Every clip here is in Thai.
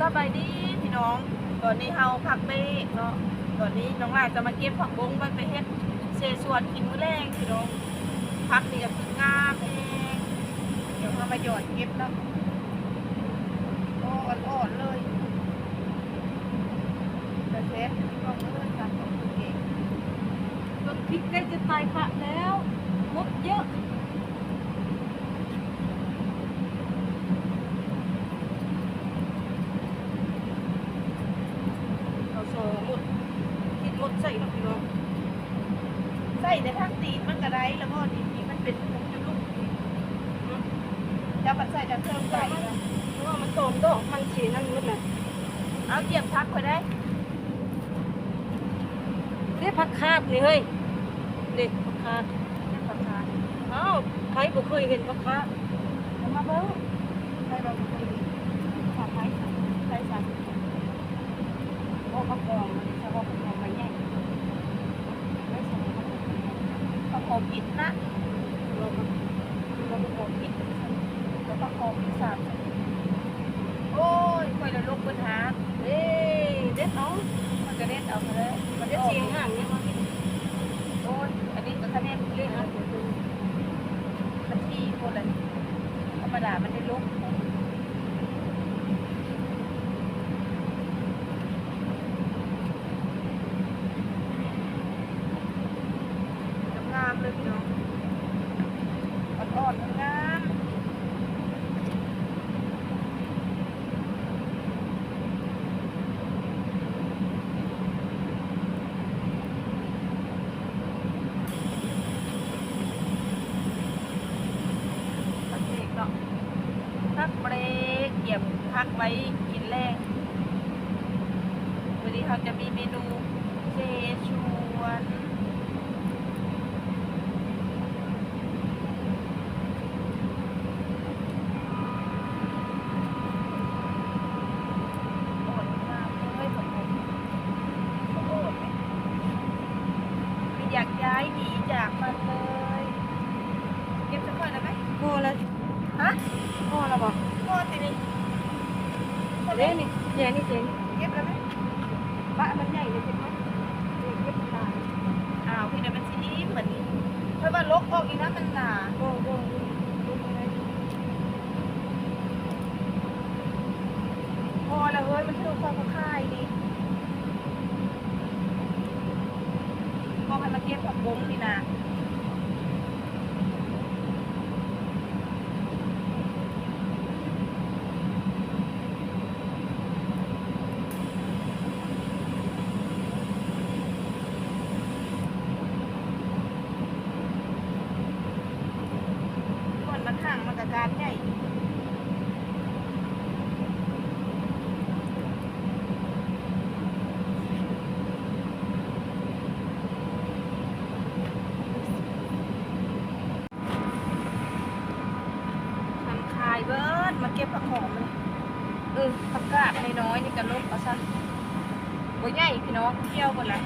สบายดีพี่น้อง ตอนนี้เฮาพักเบรกเนาะ ตอนนี้น้องหลานจะมาเก็บผักบงมันไปเฮ็ดเชชวนกินมื้อแรงพี่น้อง พักนี่ก็คืองามเองเดี๋ยวเรามาหยอดเก็บแล้วโอ้อ่อนๆเลยแต่เซ็ตก็เลื่อนกันของคุณเก่งต้นพริกใกล้จะตายค่ะแล้วมดเยอะ เอาโซ่หมุดคิดหมุดใส่ลงพี่น้องใส่ในทางตีนมันก็ได้แล้วก็นี่นี่มันเป็นลูกจุลูก จะปัดใส่จะเพิ่มใส่นะเพราะว่ามันโตมดอกมันสีนั่นมืดเลยเอาเกียบพักไปได้เรียกผักคาดนี่เฮ้ยเด็กผักคาดเกียบพักคาเอ้าใครบ่เคยเห็นผักคาดเอามาเบิ้งใส่เราไปฝากไว้ใส่ใส่โอ้ผักกองมันจะบอกผักกองมาแย่งไม่ใช่ผักกองข้าวหอมอิดนะเราผักเราผักกองพริ ประกอบอิดสามโอ้ยค่อยละลูกปัญหาเอ้ยเด็ดเอามันจะเด็ดเอาไปเลยมันจะเชียงห่างเนี่ยมาโอ้ยอันนี้ก็คะแนนเล่นนะมันที่คนละธรรมดามันได้ลุกงามๆเลยพี่น้องอ่อนๆงามพักเบรกเนาะพักเบรกเหยียบ พักไว้กินแรงวันนี้เขาจะมีเมนูเจชวนโอดมากเลยผมผมโอดไหไม่อยากย้ายหนีจากมันเลย เก็บสักหน่อยได้ไหม พอแล้ว ฮะ พอแล้วบอก พ่อตินี่ เด้นี่แย่นี่เจ๊นี่เก็บแล้วไหมบ้านมันใหญ่เลยใช่ไหมเด็กเก็บตายอ้าวพี่เดี๋ยวมันสีเหมือนเพราะว่าลกออกอีกนะมันหนาโอ้โหดูอะไรพอแล้วเฮ้ยมันคือความค่ายดิพอให้มาเก็บผักบุ้งนี่นะก่อนมันห่างมันกับการใหญ่ ทำคายเบิร์ ดมาเก็บผักหอมเลยเออผักกาดน้อยๆนี่กันลบเอาซะโอ้ยใหญ่พี่น้องเที่ยวหมดละ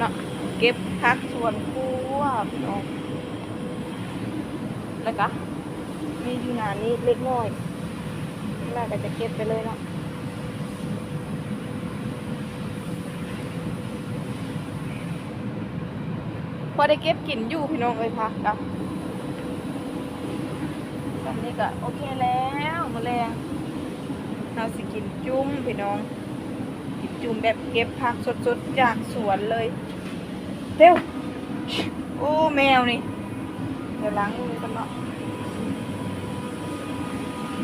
เนาะเก็บพักส่วนครัวพี่น้องแล้วก็มีอยู่หนานี้เล็กน้อยแล้วก็จะเก็บไปเลยเนาะพอได้เก็บกินอยู่พี่น้องเอ้ยพักกับตอนนี้ก็โอเคแล้วมาแรงเราสิกินจุ้มพี่น้อง จุ่มแบบเก็บผักสดๆ จากสวนเลยเร็วโอ้แมวนี่ เดี๋ยวล้างมือกันเนาะ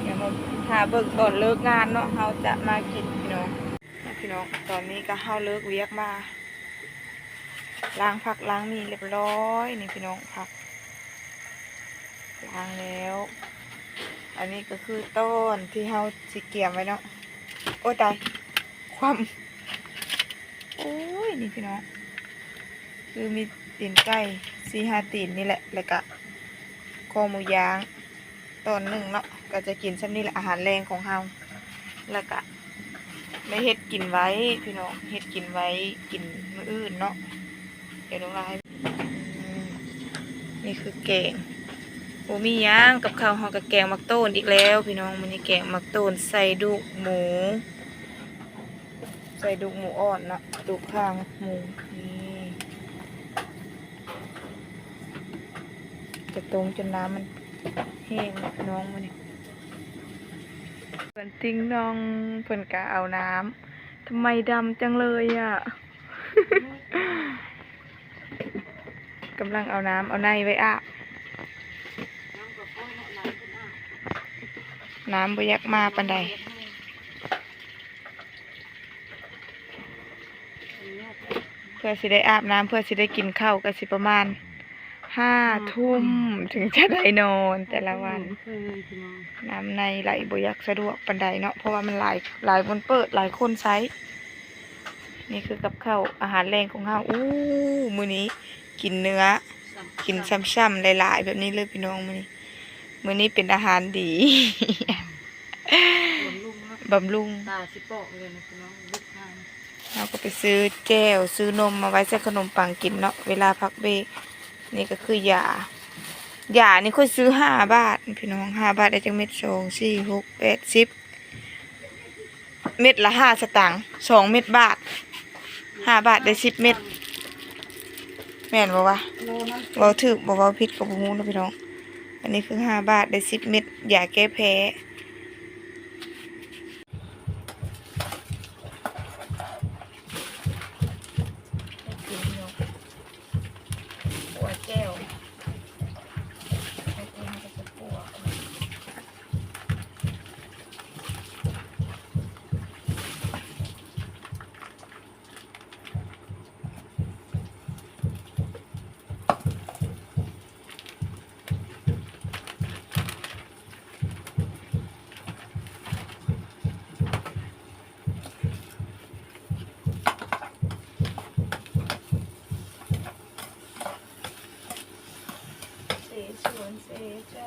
เดี๋ยวเราหาเบิกก่อนเลิกงานเนาะเราจะมากินพี่น้องพี่น้องตอนนี้ก็เฮาเลิกเวียกมาล้างผักล้างมีเรียบร้อยนี่พี่น้องผักล้างแล้ว อันนี้ก็คือต้นที่เฮาสิเกี่ยมไว้เนาะโอ้ตายความ โอ้ยนี่พี่น้องคือมีตีนไก่สี่ห้าตีนนี่แหละแล้วก็คอหมูย่างตอนหนึ่งเนาะก็จะกินซ้ำนี่แหละอาหารแรงของเฮาแล้วก็ได้เฮ็ดกินไว้พี่น้องเฮ็ดกินไว้กินมื้ออื่นเนาะเดี๋ยวน้องลายนี่คือแกงโอ้มีย่างกับข้าวเฮากับแกงมักโต้นอีกแล้ว พี่น้องมันนี่แกงมักโต้นใส่ดุหมู ใส่ดุกหมูอ่อนนะดุกข้างหมูนี่จะตรงจนน้ำมันแห้งน้องมันนี่เพิ่นติ้งน้องเพิ่นกะเอาน้ำทำไมดำจังเลยอะกำลังเอาน้ำเอาในไว้อาบน้ำบยักมาปันใด เพื่อสิได้อาบน้ำเพื่อสิได้กินข้าวก็สิประมาณห้าทุ่มถึงจะได้นอนแต่ละวัน น้ำในไหลบอยักสะดวกปันใดเนาะเพราะว่ามันหลายหลายคนเปิดหลายคนใช้นี่คือกับข้าวอาหารแรงของเฮาอู้มื้อนี้ กินเนื้อ กินซ้ำๆหลาย ๆ แบบนี้เลยพี่น้องมื้อนี้มื้อนี้เป็นอาหารดีบำรุงตาสิปอกเลยนะพี่น้องลูกทาง เราก็ไปซื้อแก้วซื้อนมมาไว้ใส่ขนมปังกินเนาะเวลาพักเบรกนี่ก็คือยายานี่ค่อยซื้อห้าบาท พี่น้องห้าบาทได้จังเม็ดสองสี่หกแปดสิบเม็ดละห้าสตางค์สองเม็ดบาทห้าบาทได้สิบเม็ดแม่นบ่วะโลนั้นเว้าถึกบ่เว้าผิดกับบ่ฮู้นะพี่น้อง อันนี้คือห้าบาทได้สิบเม็ดยาแก้แพ้ให้กินพี่น้องหัวแก้วให้กินให้กับหัว เสสวนเสใจ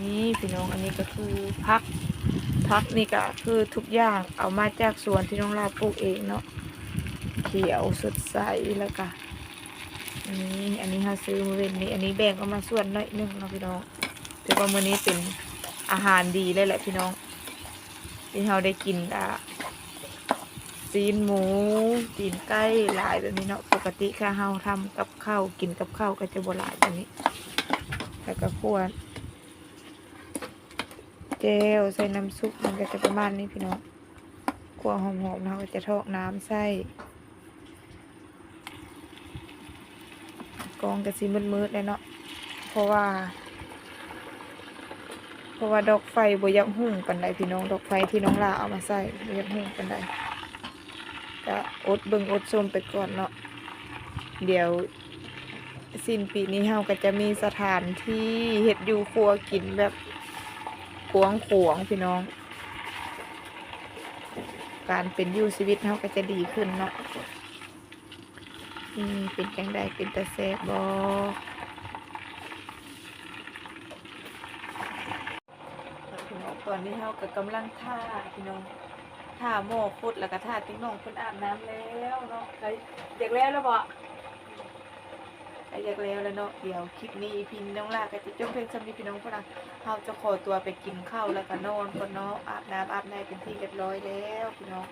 นี่พี่น้ องอันนี้ก็คือพักพักนี่ก็คือทุกอย่างเอามาจากสวนที่น้องลาปลูกเองเนาะเขียวสดใสแล้วก็อันนี้อันนี้เราซื้อมาเว้นนี้อันนี้แบ่งเอามาส่วนน้อยนึงเนาะพี่น้องถือว่ามื้อนี้เป็นอาหารดีเลยแหละพี่น้องที่เราได้กินอะซีนหมูซีนไก่หลายแบบนี้เนาะปกติค่ะเราทำกับข้าวกินกับข้าวก็จะบ่หลายแบบนี้แล้วก็คั่ว เจลใส่น้ำซุปมันก็จะประมาณนี้พี่น้องคั่วหอมๆเราก็จะทอกน้ำใส่กองกระสีมืดๆเลยเนาะเพราะว่า เพราะว่าดอกไฟบ่อยักหุ่งปันใดพี่น้องดอกไฟที่น้องลาเอามาใส่บ่อยักหุ่งปันใดก็อดเบิงอดชมไปก่อนเนาะเดี๋ยวสิ้นปีนี้เฮาก็จะมีสถานที่เฮ็ดอยู่ครัวกินแบบ ขวงขวงพี่น้อง การเป็นอยู่ชีวิตเฮาก็จะดีขึ้นเนาะนี่เป็นจังใดเป็นตาแซบบ่พี่น้องตอนนี้เฮาก็กำลังท่าพี่น้องท่าหม้อพุดแล้วก็ท่าติ๊งน้องเพิ่นอาบน้ำแล้วเนาะใครเด็กแล้วแล้วบ่ ไปเรียกแล้วแล้วเนาะเดี๋ยวคลิปนี้พี่น้องลาก็จะจบเพียงเท่านี้พี่น้องพวกเราเราจะขอตัวไปกินข้าวแล้วก็นอนก่อนเนาะอาบน้ำอาบในเป็นที่เรียบร้อยแล้วพี่น้อง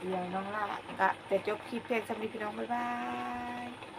เดี๋ยวน้องลาก็จะจบคลิปเพียงเท่านี้พี่น้องบ๊ายบาย